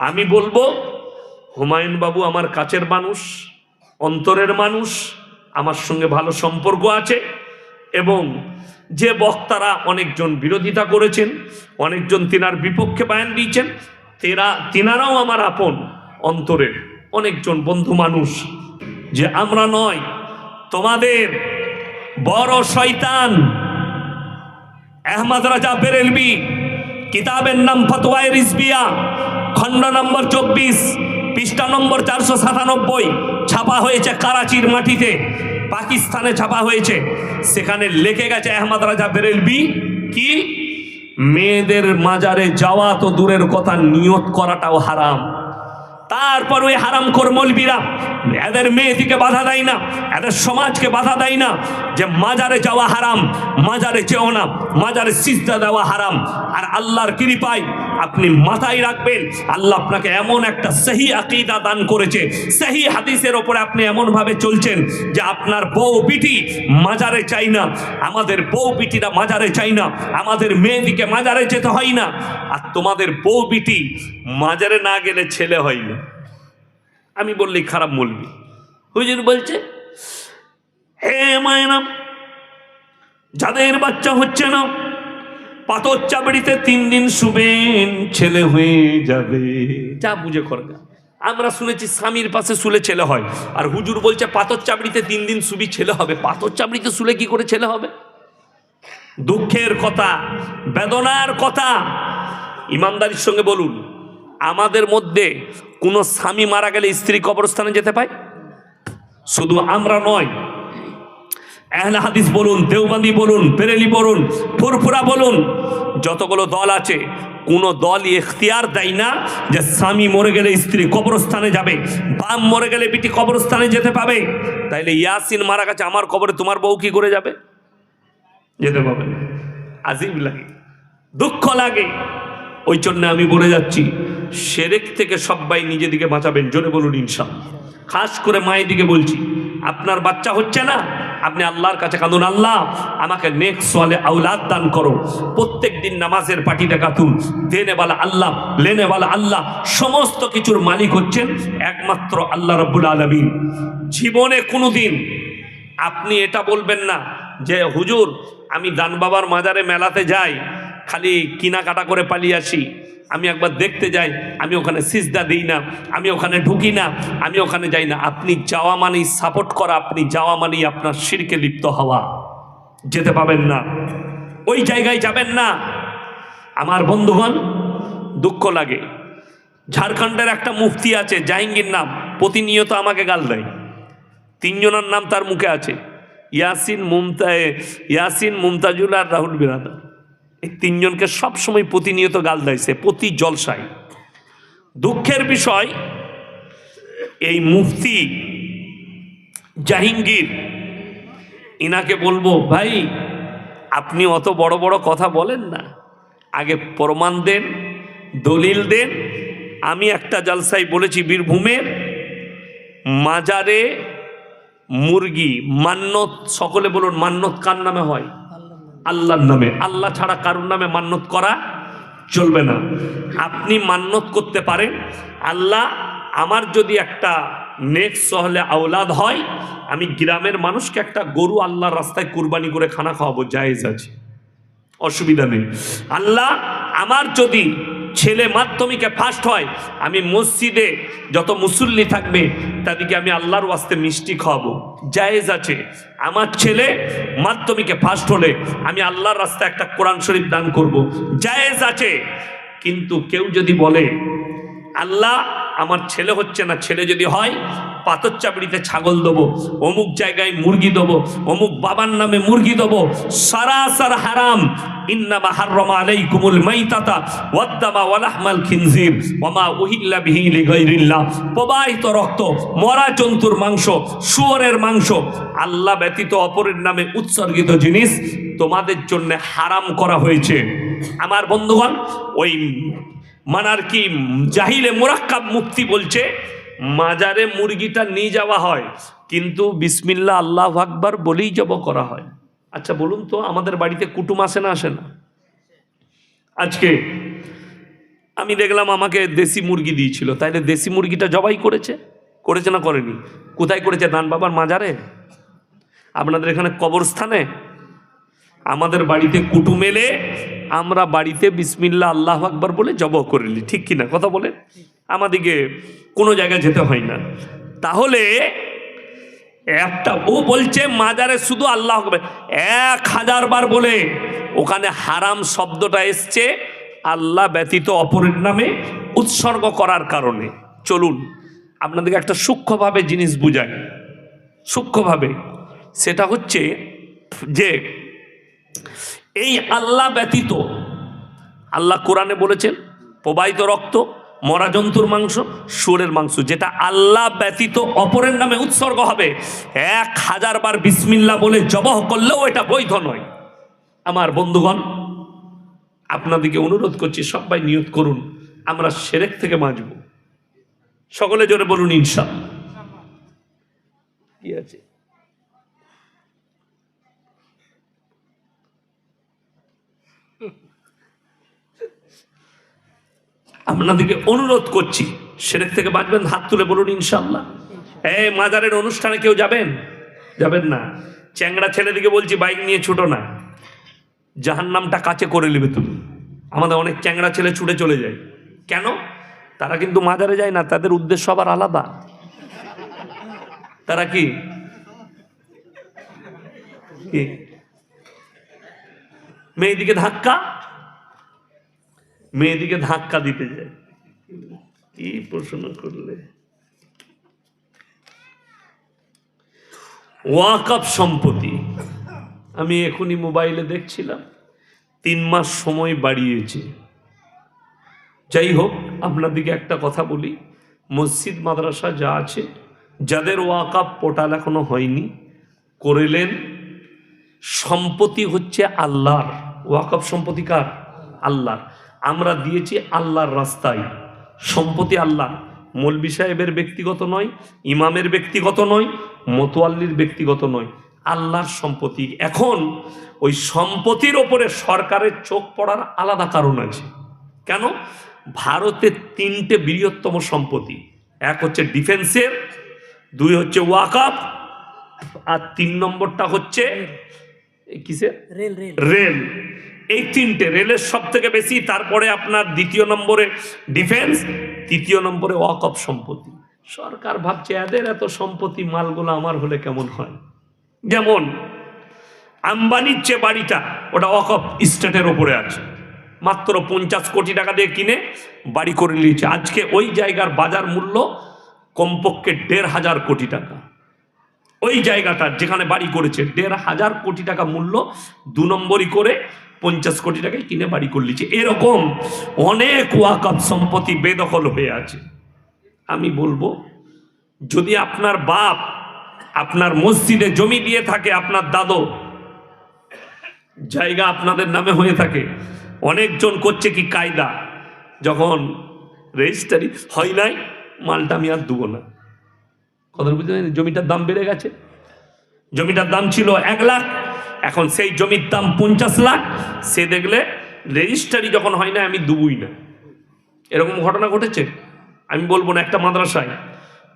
আমি বলব হুমায়ুন বাবু আমার কাছের মানুষ, অন্তরের মানুষ, আমার সঙ্গে ভালো সম্পর্ক আছে এবং যে বক্তারা অনেকজন বিরোধিতা করেছেন, অনেকজন তিনার বিপক্ষে বায়ান দিয়েছেন, তেরা, তিনারাও আমার আপন, অন্তরের অনেকজন বন্ধু মানুষ। যে আমরা নয়, তোমাদের বড় শয়তান, আহমদ রাজা বেরেলবি কিতাবের নাম ফতোয়ায় রিজবিয়া খণ্ড নম্বর চব্বিশ, পৃষ্ঠা নম্বর চারশো সাতানব্বই, ছাপা হয়েছে কারাচির মাটিতে। পাকিস্তানে ছাপা হয়েছে। সেখানে লেখে গেছে আহমদ রাজা বেরেলবি কি? মেয়েদের মাজারে যাওয়া তো দূরের কথা, নিয়ত করাটাও হারাম। তারপর ওই হারাম কর মলবিরা, এদের মেয়েদিকে বাধা দেয় না, এদের সমাজকে বাধা দেয় না যে মাজারে যাওয়া হারাম, মাজারে যেও না, মাজারে সিজদা দেওয়া হারাম। আর আল্লাহর কৃপায় আপনি মাথায় রাখবেন, আল্লাহ আপনাকে এমন একটা সহি আকিদা দান করেছে। সহি হাদিসের ওপরে আপনি এমনভাবে চলছেন যে আপনার বউ বিটি মাজারে চাই না, আমাদের বউ বিটিরা মাজারে চাই না, আমাদের মেয়েদিকে মাজারে যেতে হয় না। আর তোমাদের বউ বিটি মাজারে না গেলে ছেলে হয় না। আমি বললেই খারাপ বলবি। হুজুর বলছে, হে মায়না যাদের বাচ্চা হচ্ছে না পাথর চাবড়িতে তিন দিন শুবেন, ছেলে হয়ে যাবে। যা বুঝে করবে আমরা শুনেছি স্বামীর পাশে শুলে ছেলে হয়, আর হুজুর বলছে, পাথর চাবড়িতে তিন দিন শুবি, ছেলে হবে। পাথর চাবড়িতে শুলে কি করে ছেলে হবে? দুঃখের কথা, বেদনার কথা। ইমানদারির সঙ্গে বলুন, আমাদের মধ্যে কোনো স্বামী মারা গেলে স্ত্রী কবরস্থানে যেতে পায়? শুধু আমরা নয় হাদিস বলুন, দেওবান্দি বলুন, বেরেলি বলুন, ফুরফুরা বলুন, যতগুলো দল আছে, কোনো দলই এখতিয়ার দেয় না যে স্বামী মরে গেলে স্ত্রী কবরস্থানে যাবে বাম মরে গেলে বিটি কবরস্থানে যেতে পাবে। তাইলে ইয়াসিন মারা গেছে, আমার কবরে তোমার বউ কি করে যাবে? যেতে পাবে আজিব লাগে, দুঃখ লাগে। ওই জন্য আমি বলে যাচ্ছি, সেরেক থেকে সবাই নিজেদিকে বাঁচাবেন, জোরে বলুন ইনশাল্লাহ। খাস করে মায়ের দিকে বলছি আপনার বাচ্চা হচ্ছে না, আপনি আল্লাহর কাছে কাঁদুন, আল্লাহ, আমাকে নেক্সট সোয়ালে আউলাদ দান করো। প্রত্যেক দিন নামাজের পাটিটা কাতুন দেনেওয়ালা আল্লাহ লেনেওয়ালা আল্লাহ, সমস্ত কিছুর মালিক হচ্ছেন একমাত্র আল্লাহ রব্বুল আলমিন। জীবনে কোনো দিন আপনি এটা বলবেন না যে, হুজুর, আমি দান বাবার মাজারে মেলাতে যাই খালি কিনাকাটা করে পালিয়ে আসি। আমি একবার দেখতে যাই, আমি ওখানে সিজদা দিই না, আমি ওখানে ঢুকি না, আমি ওখানে যাই না। আপনি যাওয়া মানেই সাপোর্ট করা, আপনি যাওয়া মানেই আপনার শিরকে লিপ্ত হওয়া। যেতে পাবেন না। ওই জায়গায় যাবেন না। আমার বন্ধুগণ, দুঃখ লাগে। ঝাড়খণ্ডের একটা মুফতি আছে, জাহাঙ্গীর নাম। প্রতিনিয়ত আমাকে গাল দেয়। তিনজনের নাম তার মুখে আছে। ইয়াসিন মুমতা, ইয়াসিন মুমতাজুল আর রাহুল বিরাদার। এই তিনজনকে সবসময় প্রতিনিয়ত গাল দেয়ছে, প্রতি জলসায়। দুঃখের বিষয়, এই মুফতি জাহাঙ্গীর, ইনাকে বলব, ভাই, আপনি অত বড় বড় কথা বলেন না। আগে প্রমাণ দেন, দলিল দেন। আমি একটা জালসায় বলেছি বীরভূমের মাজারে মুরগি, মান্নত, সকলে বলুন মান্নত কার নামে হয়? আল্লাহর নামে। আল্লাহ ছাড়া কারোর নামে মান্নত করা চলবে না। আপনি মান্নত করতে পারেন। আল্লাহ আমার যদি একটা নেক্সট সহলে আওলাদ হয়, আমি গ্রামের মানুষকে একটা গরু আল্লাহর রাস্তায় কুরবানি করে খানা খাওয়াবো, জায়েজ আছে। অসুবিধা নেই। আল্লাহ আমার যদি ছেলে মাধ্যমিকে ফার্স্ট হয়, আমি মসজিদে যত মুসল্লি থাকবে, তাদেরকে আমি আল্লাহর ওয়াস্তে মিষ্টি খাওয়াবো। জায়েজ আছে। আমার ছেলে মাধ্যমিকে ফার্স্ট হলে আমি আল্লাহর রাস্তায় একটা কোরআন শরীফ দান করব। জায়েজ আছে। কিন্তু কেউ যদি বলে, আল্লাহ আমার ছেলে হচ্ছে না, ছেলে যদি হয়, পাথর চাপড়িতে ছাগল দেবো, অমুক জায়গায় মুরগি দেবো, অমুক বাবার নামে মুরগি দেবো, সারাসার হারাম। মাইতাতা বিহি প্রবাহিত রক্ত, মরা জন্তুর মাংস মাংস ব্যতীত অপরের নামে উৎসর্গিত জিনিস তোমাদের জন্য হারাম করা হয়েছে। আমার বন্ধুগণ, ওই মানার কি জাহিলে মোরাক্কাব মুক্তি বলছে, মাজারে মুরগিটা নিয়ে যাওয়া হয়, কিন্তু বিসমিল্লা আল্লাহ আকবার বলেই জব করা হয়। আচ্ছা বলুন তো, আমাদের বাড়িতে কুটুম আসে না আসে না? আজকে আমি দেখলাম আমাকে দেশি মুরগি দিয়েছিল, তাইলে দেশি মুরগিটা জবাই করেছে? করেছে না করেনি? কোথায় করেছে? দান বাবার মাজারে? আপনাদের এখানে কবরস্থানে? আমাদের বাড়িতে কুটুম এলে আমরা বাড়িতে বিসমিল্লা আল্লাহ আকবার বলে জব করে নিই, ঠিক কিনা? কথা বলে আমাদিকে কোনো জায়গায় যেতে হয় না। তাহলে একটা ও বলছে, মাজারে শুধু আল্লাহ এক হাজার বার বলে, ওখানে হারাম শব্দটা এসছে, আল্লাহ ব্যতীত অপরের নামে উৎসর্গ করার কারণে। চলুন, আপনাদেরকে একটা সূক্ষ্মভাবে জিনিস বুঝাই। সূক্ষ্মভাবে। সেটা হচ্ছে যে এই আল্লাহ ব্যতীত, আল্লাহ কোরআনে বলেছেন, প্রবাহিত রক্ত মরা জন্তুর মাংস সুরের মাংস, যেটা আল্লাহ ব্যতীত অপরের নামে উৎসর্গ হবে। এক হাজার বার বিসমিল্লা বলে জবহ করলেও এটা বৈধ নয়। আমার বন্ধুগণ, আপনাদেরকে অনুরোধ করছি, সবাই নিয়ত করুন, আমরা সেরেক থেকে বাঁচব। সকলে জোরে বলুন ইনশা কি আছে? আপনাদেরকে অনুরোধ করছি, সেরেক থেকে বাঁচবেন, হাত তুলে বলুন ইনশাল্লাহ এই মাজারের অনুষ্ঠানে কেউ যাবেন? যাবেন না। চ্যাংড়া ছেলেদিকে বলছি, বাইক নিয়ে ছুটো না। জাহান নামটা কাছে করে নেবে তুমি। আমাদের অনেক চ্যাংড়া ছেলে ছুটে চলে যায়। কেন? তারা কিন্তু মাজারে যায় না, তাদের উদ্দেশ্য আবার আলাদা। তারা কি? কি? মেয়েদিকে ধাক্কা? মেয়েদিকে ধাক্কা দিতে যায়। কি প্রশ্ন করলে? ওয়াকআপ সম্পত্তি। আমি এখনই মোবাইলে দেখছিলাম, তিন মাস সময় বাড়িয়েছে। যাই হোক আপনাদেরকে একটা কথা বলি। মসজিদ, মাদ্রাসা যা আছে, যাদের ওয়াকাপ পোর্টাল এখনও হয়নি, করেলেন, সম্পত্তি হচ্ছে আল্লাহর। ওয়াকফ সম্পত্তি কার? আল্লাহর। আমরা দিয়েছি আল্লাহর রাস্তায়। সম্পত্তি আল্লাহ। মৌলবি সাহেবের ব্যক্তিগত নয় ইমামের ব্যক্তিগত নয় মতোয়াল্লির ব্যক্তিগত নয়। আল্লাহর সম্পত্তি। এখন ওই সম্পত্তির ওপরে সরকারের চোখ পড়ার আলাদা কারণ আছে। কেন? ভারতের তিনটে বৃহত্তম সম্পত্তি। এক হচ্ছে ডিফেন্সের দুই হচ্ছে ওয়াকাপ আর তিন নম্বরটা হচ্ছে কিসের? রেল। রেল। এই তিনটে রেলের সব থেকে বেশি, তারপরে আপনার দ্বিতীয় নম্বরে ডিফেন্স তৃতীয় নম্বরে ওয়াকফ সম্পত্তি। সরকার ভাবছে, এদের এত সম্পত্তি, মালগুলো আমার হলে কেমন হয়? যেমন, আম্বানির যে বাড়িটা, ওটা ওয়াকফ স্টেটের ওপরে আছে। মাত্র পঞ্চাশ কোটি টাকা দিয়ে কিনে বাড়ি করে নিয়েছে। আজকে ওই জায়গার বাজার মূল্য কমপক্ষে দেড় হাজার কোটি টাকা। ওই জায়গাটা যেখানে বাড়ি করেছে, দেড় হাজার কোটি টাকা মূল্য দু নম্বরই করে পঞ্চাশ কোটি টাকায় কিনে বাড়ি করে নিচ্ছে এরকম অনেক ওয়াকফ সম্পত্তি বেদখল হয়ে আছে। আমি বলব, যদি আপনার বাপ আপনার মসজিদে জমি দিয়ে থাকে, আপনার দাদু, জায়গা আপনাদের নামে হয়ে থাকে, অনেকজন করছে কি কায়দা? যখন রেজিস্ট্রারি হয় নাই, মালটা আমি আর দেবো না। কথা বুঝতে জমিটার দাম বেড়ে গেছে। জমিটার দাম ছিল এক লাখ এখন সেই জমির দাম পঞ্চাশ লাখ, সে দেখলে রেজিস্ট্রারি যখন হয় না, আমি দুবই না। এরকম ঘটনা ঘটেছে? আমি বলব না, একটা মাদ্রাসায়।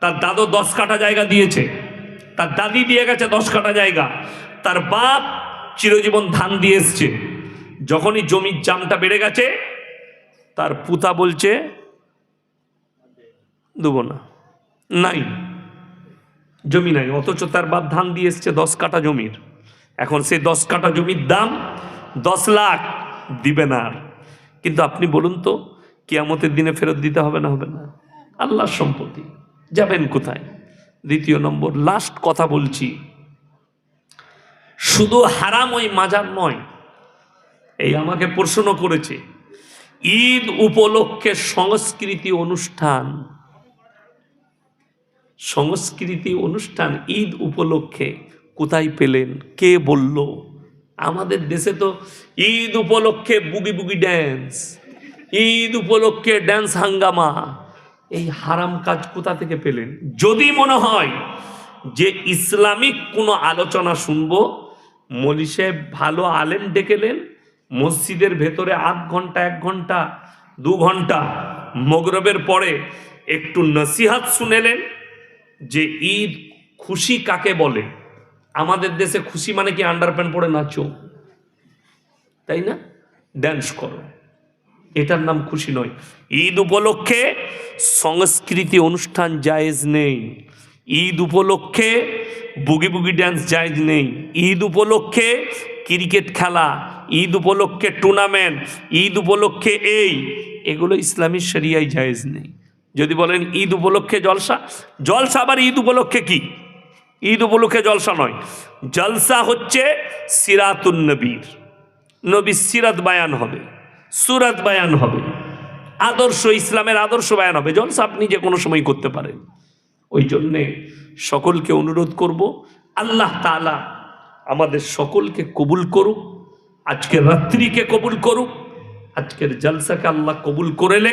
তার দাদু দশ কাঠা জায়গা দিয়েছে। তার দাদি দিয়ে গেছে দশ কাঠা জায়গা। তার বাপ চিরজীবন ধান দিয়ে এসছে। যখনই জমির জামটা বেড়ে গেছে, তার পুতা বলছে, দেবো না, নাই। জমি নাই, অথচ তার বাপ ধান দিয়ে এসছে দশ কাঠা জমির। এখন সেই দশ কাঠা জমির দাম দশ লাখ দিবে না আর। কিন্তু আপনি বলুন তো, কিয়ামতের দিনে ফেরত দিতে হবে না হবে না? আল্লাহর সম্পত্তি। যাবেন কোথায়? দ্বিতীয় নম্বর লাস্ট কথা বলছি। শুধু হারাম ওই মাজার নয়, এই আমাকে প্রশ্ন করেছে, ঈদ উপলক্ষে সংস্কৃতি অনুষ্ঠান সংস্কৃতি অনুষ্ঠান ঈদ উপলক্ষে কোথায় পেলেন? কে বলল? আমাদের দেশে তো ঈদ উপলক্ষে বুগি বুগি ড্যান্স ঈদ উপলক্ষে ড্যান্স হাঙ্গামা। এই হারাম কাজ কোথা থেকে পেলেন? যদি মনে হয় যে ইসলামিক কোনো আলোচনা শুনব, মলি সাহেব ভালো আলেম ডেকেলেন মসজিদের ভেতরে আধ ঘণ্টা, এক ঘণ্টা, দু ঘণ্টা, মগরবের পরে একটু নসিহাত শুনেলেন যে ঈদ খুশি কাকে বলে? আমাদের দেশে খুশি মানে কি আন্ডার প্যান্ট পরে নাচো? তাই না? ড্যান্স করো। এটার নাম খুশি নয়। ঈদ উপলক্ষে সংস্কৃতি অনুষ্ঠান জায়েজ নেই। ঈদ উপলক্ষে বুগি বুগি ড্যান্স জায়েজ নেই। ঈদ উপলক্ষে ক্রিকেট খেলা। ঈদ উপলক্ষে টুর্নামেন্ট ঈদ উপলক্ষে এই। এগুলো ইসলামী শরিয়ায় জায়েজ নেই। যদি বলেন ঈদ উপলক্ষে জলসা জলসা আবার ঈদ উপলক্ষে কি? ঈদ উপলক্ষে জলসা নয়। জলসা হচ্ছে সিরাতুন নবীর। নবীর সিরাত বায়ান হবে, সুরাত বায়ান হবে, আদর্শ ইসলামের আদর্শ বায়ান হবে। জলসা আপনি যে কোনো সময় করতে পারেন। ওই জন্যে সকলকে অনুরোধ করব, আল্লাহ তাআলা আমাদের সকলকে কবুল করুক আজকের রাত্রিকে কবুল করুক, আজকের জলসাকে আল্লাহ কবুল করেলে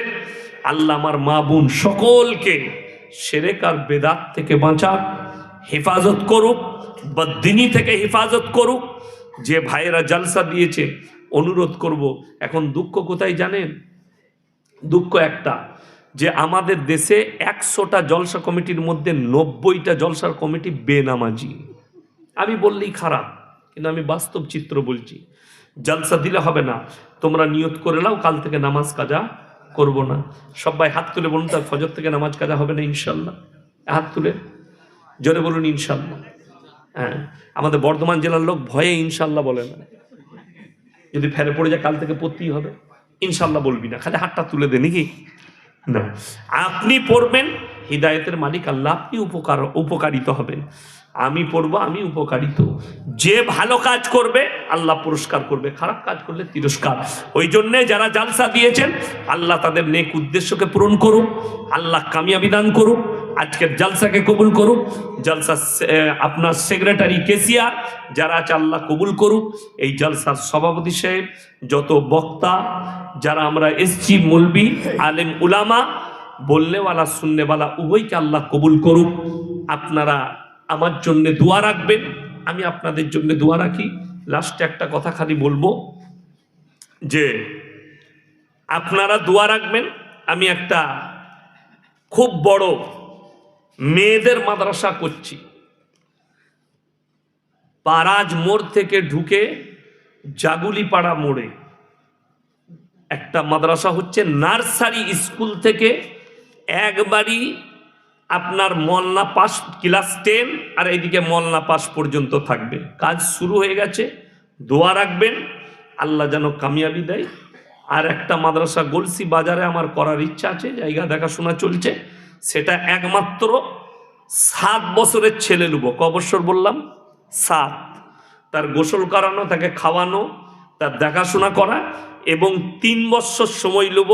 আল্লাহ আমার মা বোন সকলকে সেরেক আর বেদাত থেকে বাঁচাক। হেফাজত করুক বদিনী থেকে হেফাজত করুক, যে ভাইয়েরা জলসা দিয়েছে, অনুরোধ করব, এখন দুঃখ কোথায় জানেন? দুঃখ একটা, যে আমাদের দেশে একশোটা জলসা কমিটির মধ্যে নব্বইটা জলসার কমিটি বেনামাজি। আমি বললেই খারাপ, কিন্তু আমি বাস্তব চিত্র বলছি। জলসা দিলে হবে না, তোমরা নিয়ত করে নাও, কাল থেকে নামাজ কাজা করব না। সবাই হাত তুলে বলুন, তার ফজর থেকে নামাজ কাজা হবে না, ইনশাল্লাহ। হাত তুলে। জোরে বলুন ইনশাল্লাহ হ্যাঁ আমাদের বর্ধমান জেলার লোক ভয়ে ইনশাল্লাহ বলে না। যদি ফেরে পড়ে যায়, কাল থেকে পড়তেই হবে। ইনশাল্লাহ বলবি না, খালি হাতটা তুলে দে নাকি? না। আপনি পড়বেন, হৃদায়তের মালিক আল্লাহ, আপনি উপকার, উপকারিত হবেন। আমি পড়ব, আমি উপকারিত। যে ভালো কাজ করবে, আল্লাহ পুরস্কার করবে। খারাপ কাজ করলে তিরস্কার। ওই জন্যে যারা জালসা দিয়েছেন, আল্লাহ তাদের নেক উদ্দেশ্যকে পূরণ করুক, আল্লাহ কামিয়াবি দান করুক। আজকের জালসাকে কবুল করুক। জালসা আপনার সেক্রেটারি কেসিয়ার যারা আছে, আল্লাহ কবুল করুক। এই জালসার সভাপতি সাহেব, যত বক্তা, যারা আমরা এসছি, মুলবি, আলেম, উলামা, বললেওয়ালা শুননেওয়ালা উভয়কে আল্লাহ কবুল করুক। আপনারা আমার জন্য দোয়া রাখবেন। আমি আপনাদের জন্য দোয়া রাখি। লাস্টে একটা কথা খালি বলব, যে আপনারা দোয়া রাখবেন। আমি একটা খুব বড় মেয়েদের মাদ্রাসা করছি। পারাজ মোড় থেকে ঢুকে জাগুলিপাড়া মোড়ে একটা মাদ্রাসা হচ্ছে নার্সারি স্কুল থেকে একবারই আপনার মলনা পাস ক্লাস টেন আর এইদিকে মলনা পাস পর্যন্ত থাকবে। কাজ শুরু হয়ে গেছে, দোয়া রাখবেন, আল্লাহ যেন কামিয়াবি দেয়। আর একটা মাদ্রাসা গলসি বাজারে আমার করার ইচ্ছা আছে, জায়গা দেখাশোনা চলছে। সেটা একমাত্র সাত বছরের ছেলে নেব ক বছর বললাম? সাত। তার গোসল করানো, তাকে খাওয়ানো, তার দেখাশোনা করা এবং তিন বছর সময় নেব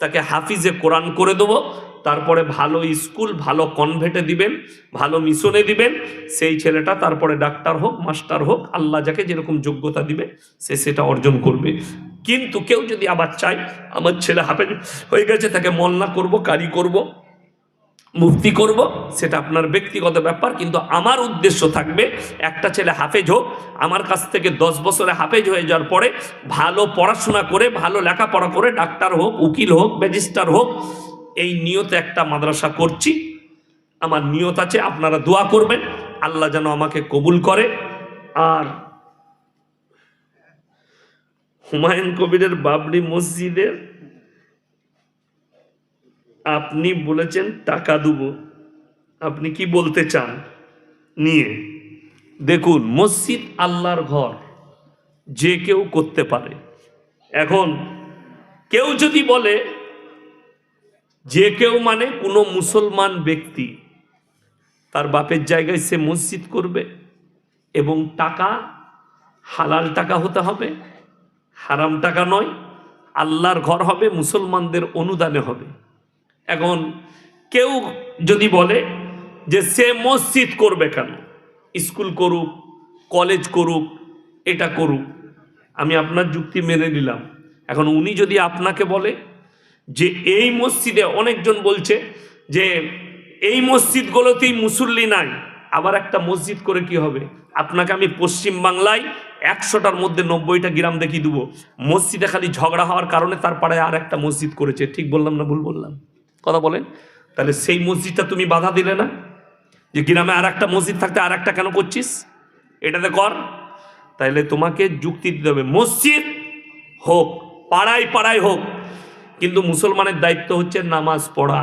তাকে হাফিজে কোরআন করে দেবো। তারপরে ভালো স্কুল, ভালো কনভেটে দিবেন, ভালো মিশনে দিবেন। সেই ছেলেটা তারপরে ডাক্তার হোক, মাস্টার হোক, আল্লাহ যাকে যেরকম যোগ্যতা দিবে, সে সেটা অর্জন করবে। কিন্তু কেউ যদি আবার চায়, আমার ছেলে হাফেজ হয়ে গেছে, তাকে মল্লা করব, কারি করব মুক্তি করব, সেটা আপনার ব্যক্তিগত ব্যাপার, কিন্তু আমার উদ্দেশ্য থাকবে, একটা ছেলে হাফেজ হোক, আমার কাছ থেকে দশ বছরে হাফেজ হয়ে যাওয়ার পরে ভালো পড়াশোনা করে, ভালো লেখাপড়া করে, ডাক্তার হোক, উকিল হোক ম্যাজিস্টার হোক, এই নিয়তে একটা মাদ্রাসা করছি। আমার নিয়ত আছে, আপনারা দোয়া করবেন, আল্লাহ যেন আমাকে কবুল করে। আর হুমায়ুন কবিরের বাবরি মসজিদের আপনি বলেছেন টাকা দেব। আপনি কি বলতে চান? নিয়ে। দেখুন, মসজিদ আল্লাহর ঘর, যে কেউ করতে পারে। এখন, কেউ যদি বলে, যে কেউ মানে কোনো মুসলমান ব্যক্তি, তার বাপের জায়গায় সে মসজিদ করবে এবং টাকা, হালাল টাকা হতে হবে, হারাম টাকা নয়, আল্লাহর ঘর হবে, মুসলমানদের অনুদানে হবে। এখন কেউ যদি বলে যে সে মসজিদ করবে কেন? স্কুল করুক, কলেজ করুক, এটা করুক। আমি আপনার যুক্তি মেনে নিলাম। এখন উনি যদি আপনাকে বলে যে এই মসজিদে অনেকজন বলছে যে এই মসজিদগুলোতেই মুসল্লি নাই, আবার একটা মসজিদ করে কি হবে? আপনাকে আমি পশ্চিম বাংলায় একশোটার মধ্যে নব্বইটা গ্রাম দেখিয়ে দেবো। মসজিদে খালি ঝগড়া হওয়ার কারণে তার পাড়ায় আর একটা মসজিদ করেছে। ঠিক বললাম না ভুল বললাম? কথা বলেন। তাহলে সেই মসজিদটা তুমি বাধা দিলে না? যে গ্রামে আর একটা মসজিদ থাকতে আর একটা কেন করছিস? এটাতে কর। তাইলে তোমাকে যুক্তি দিতে হবে, মসজিদ হোক, পাড়ায় পাড়ায় হোক, কিন্তু মুসলমানের দায়িত্ব হচ্ছে নামাজ পড়া।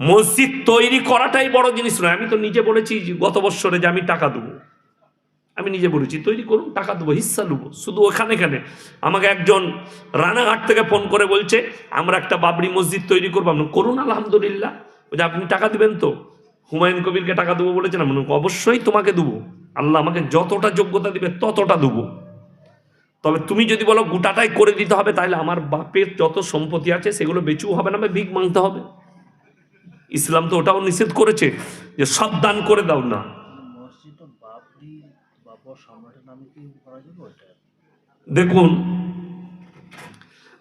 মসজিদ তৈরি করাটাই বড় জিনিস নয়। আমি তো নিজে বলেছি গত বছরে যে আমি টাকা দেবো। আমি নিজে বলেছি, তৈরি করুন, টাকা দেবো, হিস্সা নেব। শুধু ওখানে এখানে। আমাকে একজন রানাঘাট থেকে ফোন করে বলছে, আমরা একটা বাবরি মসজিদ তৈরি করব। আমরা করুন, আলহামদুলিল্লাহ। বলছে, আপনি টাকা দিবেন তো? হুমায়ুন কবিরকে টাকা দেবো বলেছেন আমি অবশ্যই তোমাকে দেবো। আল্লাহ আমাকে যতটা যোগ্যতা দিবে, ততটা দেবো। তবে তুমি যদি বলো, গোটাটাই করে দিতে হবে, তাহলে আমার বাপের যত সম্পত্তি আছে, সেগুলো বেচুও হবে না বা ভিক মাংতে হবে। ইসলাম তো ওটাও নিষেধ করেছে যে সব দান করে দাও না। দেখুন,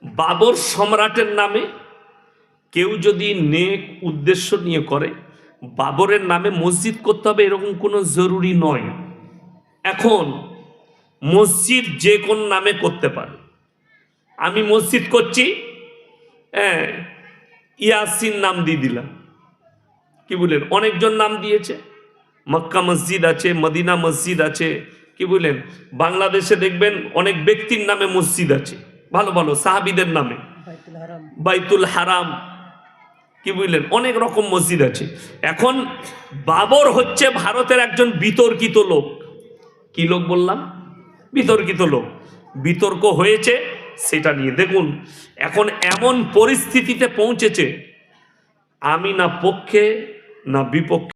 বাবর সম্রাটের নামে কেউ যদি নেক উদ্দেশ্য নিয়ে করে, বাবরের নামে মসজিদ করতে হবে এরকম কোনো জরুরি নয়। এখন মসজিদ যে কোন নামে করতে পারে। আমি মসজিদ করছি হ্যাঁ ইয়াসিন নাম দিয়ে দিলাম। কি বললেন? অনেকজন নাম দিয়েছে। মক্কা মসজিদ আছে, মদিনা মসজিদ আছে কি বললেন? বাংলাদেশে দেখবেন অনেক ব্যক্তির নামে মসজিদ আছে। ভালো ভালো সাহাবিদের নামে। বাইতুল হারাম। কি বুঝলেন অনেক রকম মসজিদ আছে। এখন বাবর হচ্ছে ভারতের একজন বিতর্কিত লোক। কি লোক বললাম? বিতর্কিত লোক। বিতর্ক হয়েছে সেটা নিয়ে। দেখুন এখন এমন পরিস্থিতিতে পৌঁছেছে আমি না পক্ষে না বিপক্ষে